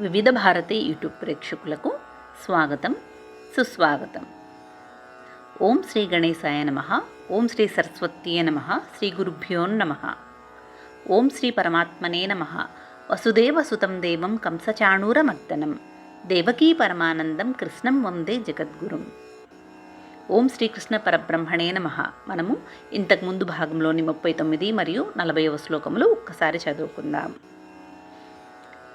వివిధ భారతి యూట్యూబ్ ప్రేక్షకులకు స్వాగతం సుస్వాగతం. ఓం శ్రీ గణేశాయ నమ ఓం శ్రీ సరస్వతీయ నమ శ్రీ గురుభ్యో నమ. ఓం శ్రీ పరమాత్మనే నమ వసుదేవసుతం దేవం కంసచాణూరమర్దనం దేవకీ పరమానందం కృష్ణం వందే జగద్గురుం. ఓం శ్రీకృష్ణ పరబ్రహ్మణే నమ. మనము ఇంతకుముందు భాగంలోని ముప్పై తొమ్మిది మరియు నలభైవ శ్లోకములు ఒక్కసారి చదువుకుందాం.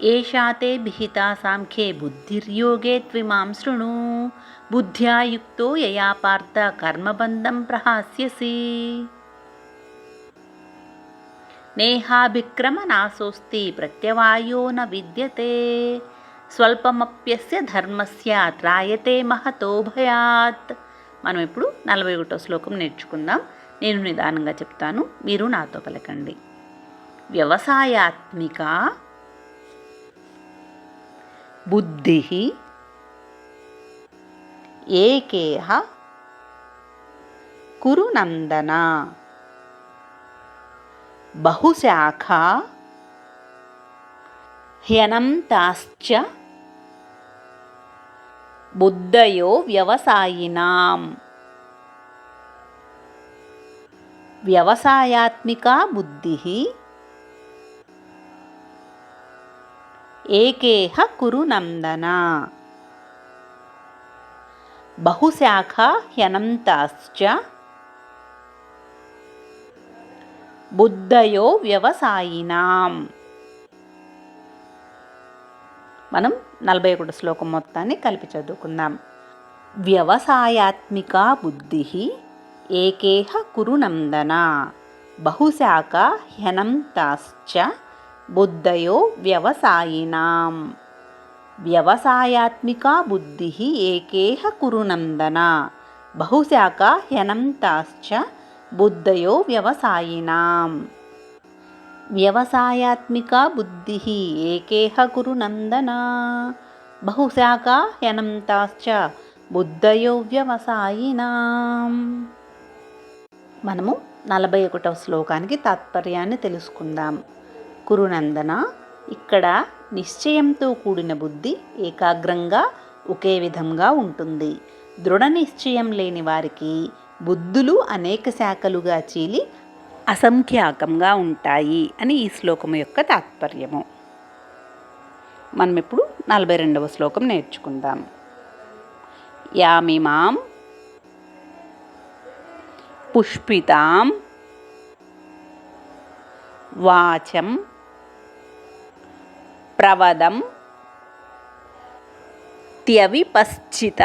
ఏషాతే విహితా సాంఖ్యే బుద్ధిర్యోగే త్విమాం శృణు. బుద్ధ్యా యుక్తో యయా పార్థ కర్మబంధం ప్రహాస్యసి. నేహాభిక్రమ నాసోస్తి ప్రత్యవాయో న విద్యతే. స్వల్పమప్యస్య ధర్మస్య త్రాయతే మహతో భయాత్. మనం ఇప్పుడు నలభై ఒకటో శ్లోకం నేర్చుకుందాం. నేను నిదానంగా చెప్తాను. మీరు నాతో పలకండి. వ్యవసాయాత్మిక బుద్ధి ఏకేహ కురునందన బహుశాఖా హ్యనంతాశ్చ బుద్ధయో వ్యవసాయినాం. వ్యవసాయాత్మిక బుద్ధి ఏకేహ కురునందన బహుశాఖ హ్యనంతాశ్చ. బుద్ధయో వ్యవసాయినాం. మనం నలభై ఒకటి శ్లోకం మొత్తాన్ని కలిపి చదువుకుందాం. వ్యవసాయాత్మిక బుద్ధి ఏకేహ కురునందన బహుశాఖ హ్యనంతాశ్చ. బుద్ధయో వ్యవసాయినాం. వ్యవసాయాత్మికా బుద్ధి ఏకేహ కురునందన బహుశాఖ హ్యనంతాశ్చ బుద్ధయో వ్యవసాయినాం. వ్యవసాయాత్మికా బుద్ధి ఏకేహ కురునందన బహుశాఖ హ్యనంతాశ్చ బుద్ధయో వ్యవసాయినాం. మనము నలభై ఒకటవ శ్లోకానికి తాత్పర్యాన్ని తెలుసుకుందాం. కురునందన. ఇక్కడ నిశ్చయంతో కూడిన బుద్ధి ఏకాగ్రంగా ఒకే విధంగా ఉంటుంది. దృఢ నిశ్చయం లేని వారికి బుద్ధులు అనేక శాఖలుగా చీలి అసంఖ్యాకంగా ఉంటాయి అని ఈ శ్లోకం యొక్క తాత్పర్యము. మనం ఇప్పుడు నలభై రెండవ శ్లోకం నేర్చుకుందాం. యామిమాం పుష్పితాం వాచం ప్రవదం త్యవిపశ్చిత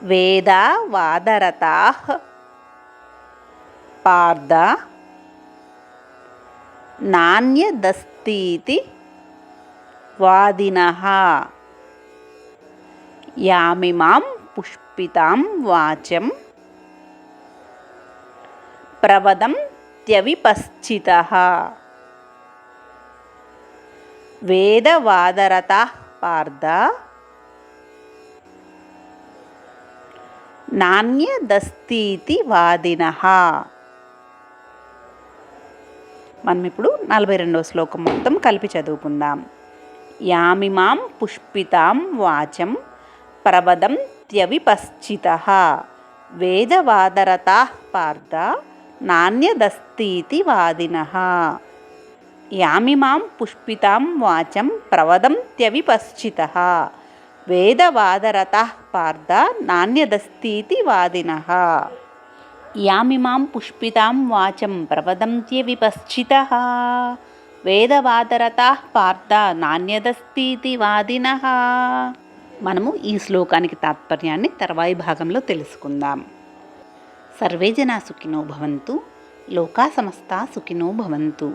వేదా వాదరతా పార్థ నాణ్యదస్తీతి వాదిన యామిమాం పుష్పితాం వాచం ప్రవదం త్యవిపశ్చిత వేదవాదరత పార్థ. నాణ్యదస్తీతి వాదిన. మనం ఇప్పుడు నలభై రెండవ శ్లోకం మొత్తం కలిపి చదువుకుందాం. యామిమాం పుష్పితాం వాచం ప్రవదం త్యవిపశ్చిత. వేదవాదరతా పార్థ నాణ్యదస్తీతి వాదిన. యామిమాం పుష్పితాం వాచం ప్రవదం త్యవిపశ్చిత. వేదవాదరత పార్థ నాణ్యదస్తీతి వాదిన. యామిమాం పుష్పితాం వాచం ప్రవదంత్యవిపశ్చిత వేదవాదరత పార్థ నాణ్యదస్తీతి వాదిన. మనము ఈ శ్లోకానికి తాత్పర్యాన్ని తర్వాయి భాగంలో తెలుసుకుందాం. సర్వే జనా సుఖినో భవంతు లోకా సమస్త సుఖినో భవంతు.